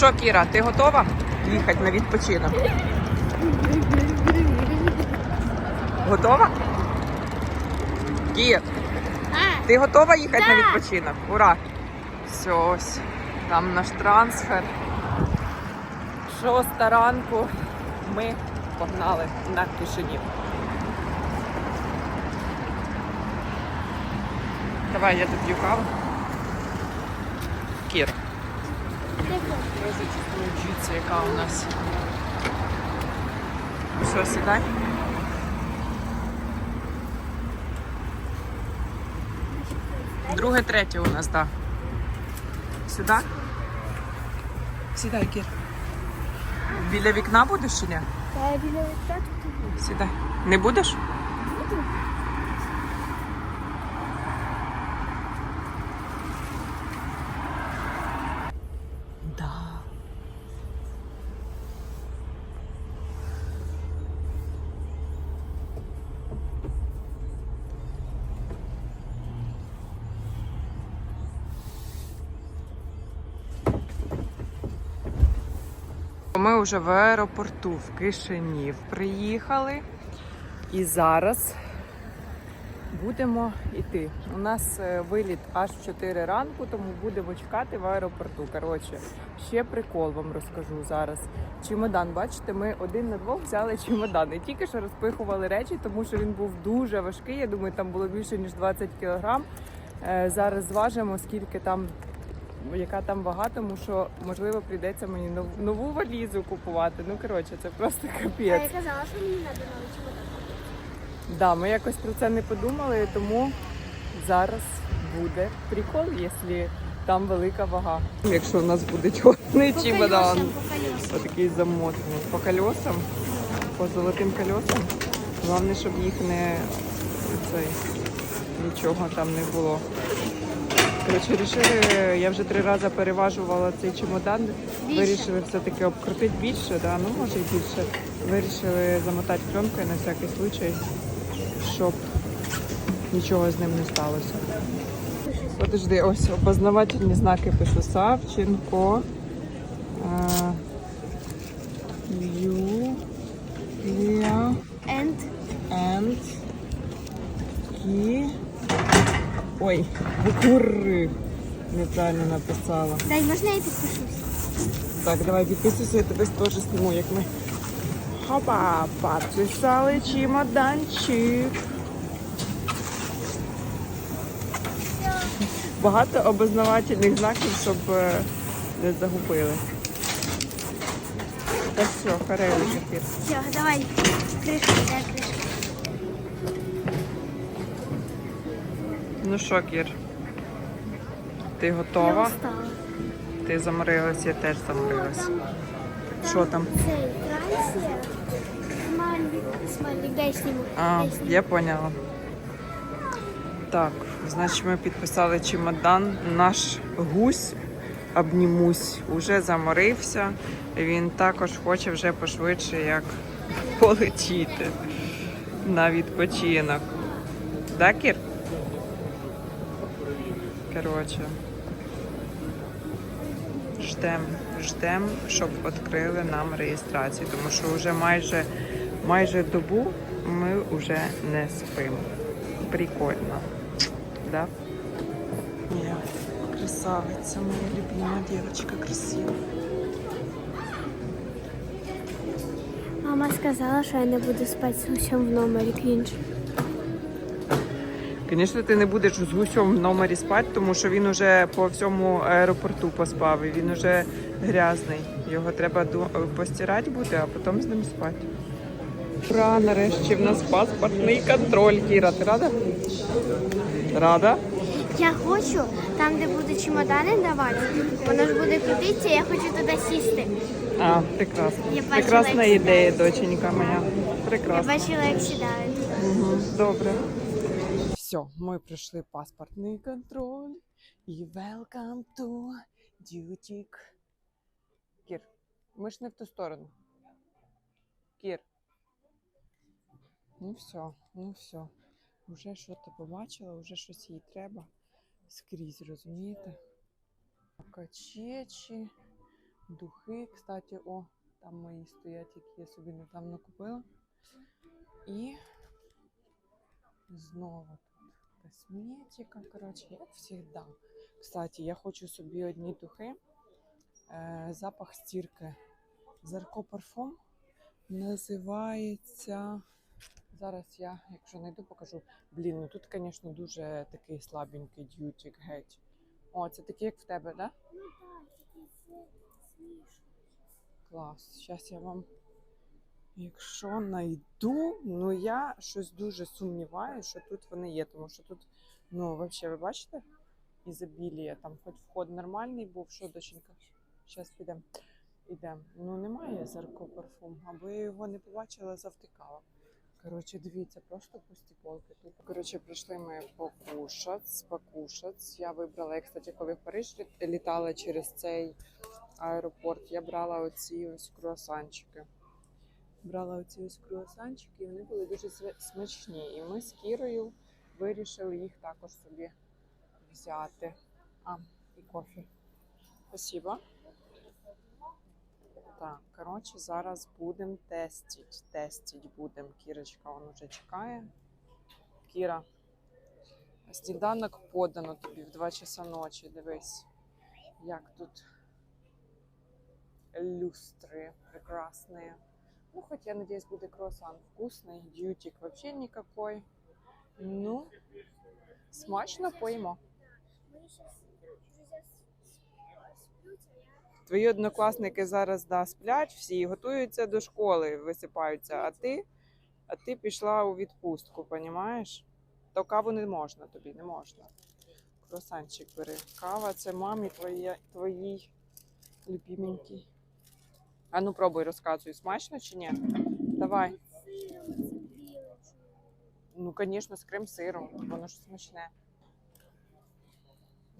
що, Кіра, ти готова їхати на відпочинок? Готова? Кір, ти готова їхати на відпочинок? Ура! Все, ось. Там наш трансфер. Шоста ранку. Ми погнали на Кишинів. Давай, я тут каву. Кір. Я зачитую яка у нас. Все, сідай. Друге, третє у нас, так. Сюди? Сідай, Кір. Біля вікна будеш чи ні? та біля тату тобі. Сідай. Не будеш? Да. Ми вже в аеропорту в Кишинів приїхали. І зараз будемо йти. У нас е, виліт аж 4 ранку, тому будемо чекати в аеропорту. Коротше, ще прикол вам розкажу зараз. Чемодан, бачите, ми один на двох взяли чемодан. І тільки що розпихували речі, тому що він був дуже важкий. Я думаю, там було більше ніж 20 кілограм. Е, Зараз зважимо, скільки там. Яка там вага, тому що можливо прийдеться мені нов- нову валізу купувати. Ну коротше, це просто А я казала, що мені треба новий чемодан. Да, ми якось про це не подумали, тому зараз буде прикол, якщо там велика вага. Якщо у нас буде чорний По чемодан, по отакий замотаний. По колесам, по золотим колесам. Головне, щоб їх не цей, нічого там не було. Коротше, вирішили, я вже три рази переважувала цей чемодан. Більше. Вирішили все-таки обкрутити більше, да, ну може і більше. Вирішили замотати пленкою на всякий случай, щоб нічого з ним не сталося. Подожди, ось опознавательні знаки пишу Савченко. е, Юлія And and Ой, букури. Неправильно написала. дай, можна я підпишусь? Так, давай підписуйся, я тебе теж зніму, як ми. Хопа, підписали чемоданчик. Багато обознавательних знаків, щоб е, не загубили. Та все, капець. Все, давай. Кришка, дай кришка. Ну що, Кір? Ти Я готова? устала. Ти заморилась, я теж заморилась. Що там? Цей, Франція. Смайлик, смайлик, дай. А, дай я поняла. Так, значить, ми підписали чемодан. Наш гусь обнімусь уже заморився. Він також хоче вже пошвидше як полетіти на відпочинок. Да, Кір? Коротше. Ждем, ждем, щоб відкрили нам реєстрацію, тому що вже майже, майже добу ми вже не спимо. Прикольно. Да? Ні, красавиця, моя любима дівчинка, красива. Мама сказала, що я не буду спати з гусем в номері крінж. Звісно, ти не будеш з гусем в номері спати, тому що він уже по всьому аеропорту поспав і він уже грязний. Його треба постирати буде, а потім з ним спати. Ура, нарешті в нас паспортний контроль. Кіра, ти рада? Рада? Я хочу, там, де будуть чемодани давати, воно ж буде крутитися, я хочу туди сісти. А, прекрасно. Я Прекрасна ідея, доченька моя. Я бачила, як сідають. Угу, добре. Все, ми пройшли паспортний контроль. І welcome to duty. Кір, ми ж не в ту сторону. Кір. Ну все, ну все. Уже що ти побачила, уже щось їй треба. Скрізь, розумієте? Качечі, Духи, кстати, о, там мої стоять, які я собі недавно купила. І знову косметика, коротше, як завжди. Кстати, я хочу собі одні духи. Е, запах стірки. Зарко парфум називається. Зараз я, якщо знайду, покажу. Блін, ну тут, звісно, дуже такий слабенький дютик геть. О, це такий, як в тебе, да? Ну так, такий смішний. Клас. Зараз я вам, якщо знайду, ну я щось дуже сумніваюся, що тут вони є, тому що тут, ну, взагалі, ви бачите? Ізобілія, там хоч вход нормальний був, що доченька? Зараз підемо. Ідемо. Ну, немає зерко парфум, аби я його не побачила, завтикала. Коротше, дивіться, просто пусті полки тут. Коротше, прийшли ми покушать, покушать. Я вибрала, я, кстати, коли в Париж літ- літала через цей аеропорт, я брала оці ось круасанчики. Брала оці ось круасанчики, і вони були дуже смачні. І ми з Кірою вирішили їх також собі взяти. А, і кофе. Спасибо. Так, коротше, зараз будемо тестити. Тестити будемо. Кірочка вон уже чекає. Кіра, сніданок подано тобі в 2 часа ночі. Дивись, як тут люстри прекрасные. Ну, хоть я надеюсь, будет круассан вкусный. Дьютик вообще никакой. Ну, смачно поїмо. Твої однокласники зараз да, сплять всі, готуються до школи, висипаються, а ти, а ти пішла у відпустку, понімаєш? То каву не можна тобі, не можна. Круасанчик бери. Кава це мамі твоя, твоїй любименькій. А ну пробуй, розказуй, смачно чи ні? Давай. сиром. Ну, звісно, з крем-сиром, воно ж смачне.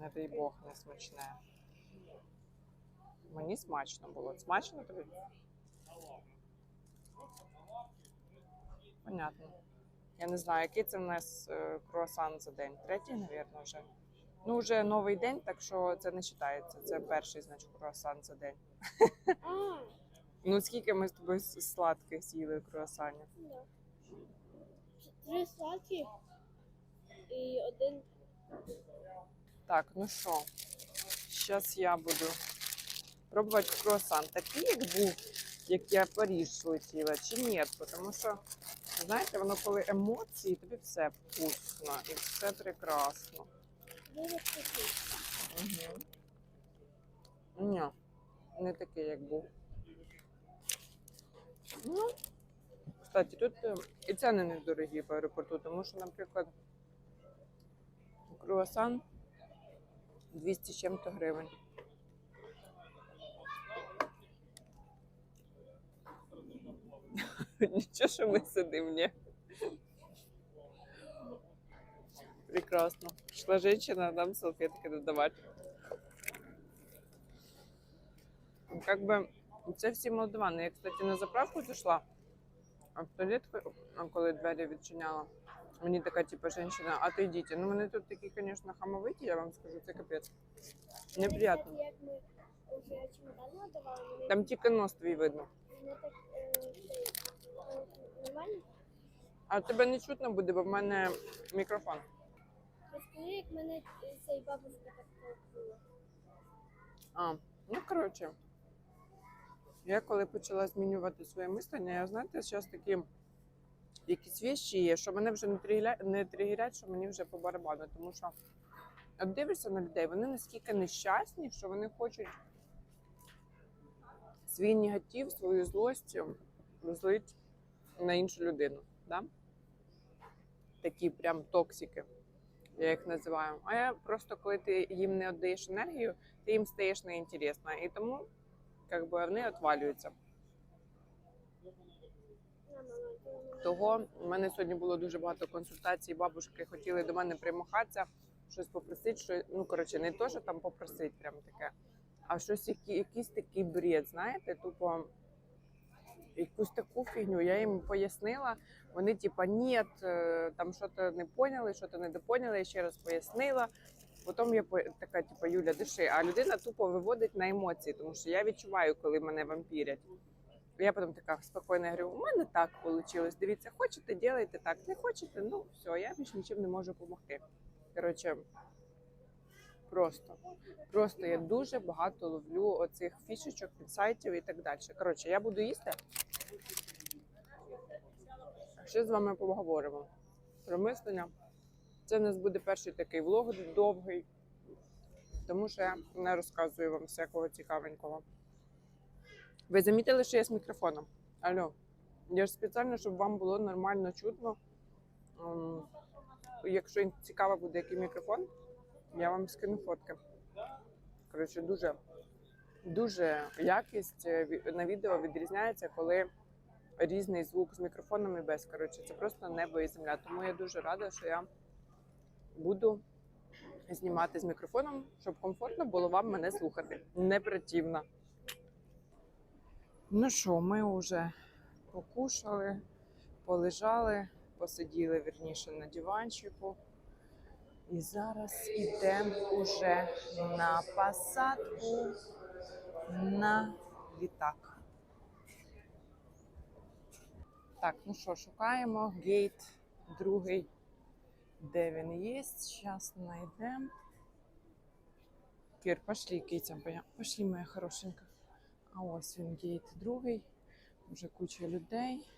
Не дай Бог, не смачне. Мені смачно було. Смачно тобі? Понятно. Я не знаю, який це в нас е, круасан за день. Третій, мабуть, вже. Ну, вже новий день, так що це не вважається. Це перший, значить, круасан за день. Ну, скільки ми з тобою сладких з'їли круасанів? Три сладкі і один Так, ну що, зараз я буду пробувати круасан. Такий, як був, як я в Париж летіла, чи ні? Тому що, знаєте, воно коли емоції, тобі все вкусно і все прекрасно. виріб такий. Угу. Ні, не такий, як був. Ну, кстати, тут е, і ціни недорогі в аеропорту, тому що, наприклад, круасан 200 з чим-то гривень. Нічого, що ми сидимо, ні. Прекрасно. Пришла женщина, нам салфетки додавати. Ну, Как бы це всі молдавани. Я, кстати, на заправку зайшла, а в туалет, ну, коли двері відчиняла, мені така, типу, жінка, а ти йдіть. Ну, вони тут такі, звісно, хамовиті, я вам скажу, це капець. Неприятно. Там тільки нос твій видно. А тебе не чутно буде, бо в мене мікрофон. Розкажи, як мене цей бабушка так. А, ну коротше. Я коли почала змінювати своє мислення, я знаєте, зараз такі якісь вещі є, що мене вже не тригерять, не тригерять, що мені вже по барабану. Тому що от дивишся на людей, вони наскільки нещасні, що вони хочуть свій негатив, свою злость розлити на іншу людину. Да? Такі прям токсики, я їх називаю. А я просто, коли ти їм не віддаєш енергію, ти їм стаєш неінтересна. І тому как би, вони мене- Того в мене сьогодні було дуже багато консультацій. Бабушки хотіли до мене примахатися, щось попросити, що ну коротше, не то, що там попросити, прям таке, а щось які, якийсь такий бред, знаєте, тупо якусь таку фігню. Я їм пояснила. Вони, типа, ні, е, там що-то не поняли, що-то не допоняли. Я ще раз пояснила. Потім я така, типу, Юля, диши, а людина тупо виводить на емоції, тому що я відчуваю, коли мене вампірять. Я потім така спокійно говорю, у мене так вийшло. Дивіться, хочете, ділайте так. Не хочете, ну все, я більше нічим не можу допомогти. Коротше, просто. Просто я дуже багато ловлю оцих фішечок, інсайтів і так далі. Коротше, я буду їсти. Ще з вами поговоримо про мислення. Це в нас буде перший такий влог довгий, тому що я не розказую вам всякого цікавенького. Ви замітили, що я з мікрофоном? Алло, я ж спеціально, щоб вам було нормально чутно. Ем, Якщо цікаво буде, який мікрофон, я вам скину фотки. Коротше, дуже, дуже якість е, на відео відрізняється, коли різний звук з мікрофоном і без. Коротше, це просто небо і земля. Тому я дуже рада, що я буду знімати з мікрофоном, щоб комфортно було вам мене слухати. Не. Ну що, ми вже покушали, полежали, посиділи вірніше на диванчику. І зараз йдемо уже на посадку на літак. Так, ну що, шукаємо гейт другий, де він є. Зараз знайдемо. Кір, пошли, киця моя. Пошли, моя хорошенька. А ось він гейт другий. Вже куча людей.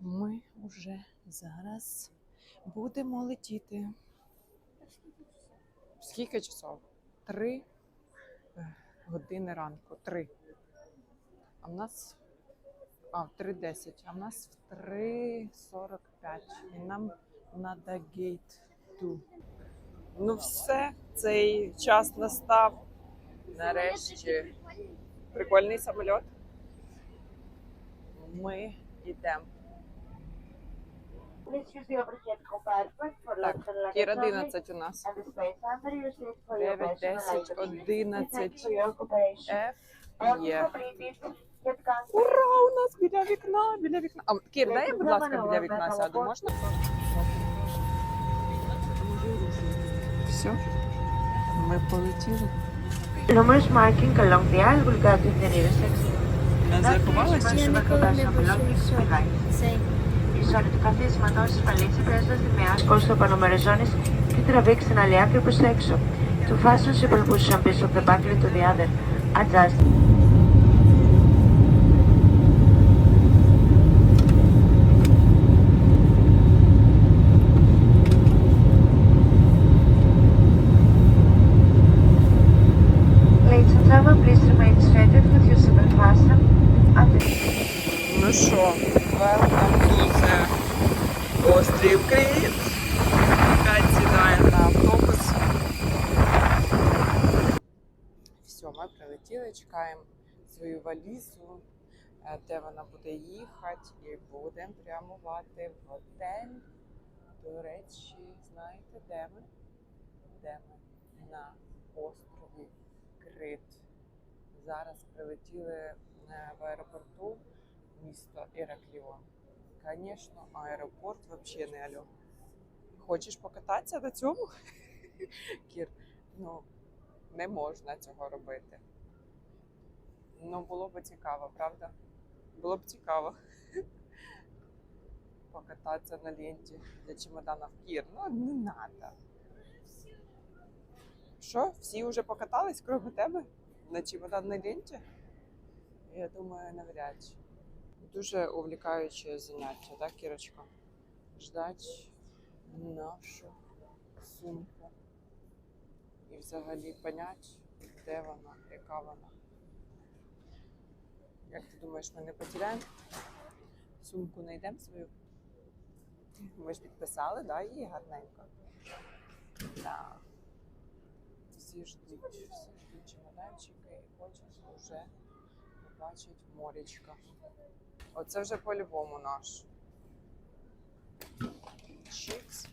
Ми вже зараз будемо летіти. Скільки часов? Три години ранку. Три. А в нас. А, в 3.10, а в нас в 3.45. І нам треба гейт 2. Ну все, цей час настав. Нарешті. Прикольний самоліт. Ми йдемо. Так, only, 11 у нас. and the space under your seat for your 9, personal 10, items. We thank you 11 for your cooperation. F є. Ура! У нас біля вікна, біля вікна. А, Кір, дай будь ласка, біля вікна сяду, можна? ми полетіли. Numerous marking along the aisle will guide you in the nearest exit. Заховалася? Я ніколи не почую, що цей. Ισόλου του καθίσματο ασφαλή υπέρασταση σημαία κόστο πανομεριζώνη και τραβήξει την άλλη άκρη προ έξω. To fasten simple position piece of the buckle to the other. Adjust. Острів Кріт. Опять сідаємо на автобус. Все, ми прилетіли, чекаємо свою валізу, е, де вона буде їхати, і будемо прямувати в готель. До речі, знаєте, де ми? Де ми? На острові Крит. Зараз прилетіли е, в аеропорту місто Іракліон. Звісно, аеропорт взагалі не альо. Хочеш покататися на цьому? Кір, ну не можна цього робити. Ну, було б цікаво, правда? Було б цікаво покататися на ленті для чемоданів Кір. Ну, не треба. Що, всі вже покатались, крім тебе? На чемоданній ленті? Я думаю, навряд чи. Дуже увлікаюче заняття, так, Кірочка? Ждать нашу сумку. І взагалі понять, де вона, яка вона. Як ти думаєш, ми не потеряємо? Сумку знайдемо свою? Ми ж підписали, да, її гарненько. Так. Всі ждуть, всі ждуть чемоданчики і хочуть вже побачить морячка. Оце вже по-любому наш. Чікс.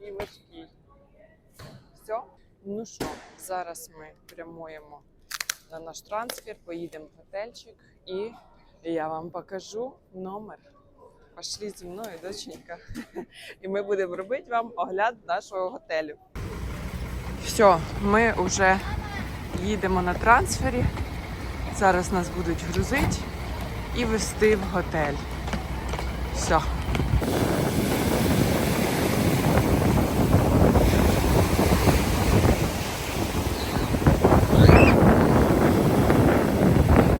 І важкий. Все. Ну що, зараз ми прямуємо на наш трансфер, поїдемо в готельчик і я вам покажу номер. Пошли зі мною, доченька. І ми будемо робити вам огляд нашого готелю. Все, ми вже їдемо на трансфері. Зараз нас будуть грузити і везти в готель. Все.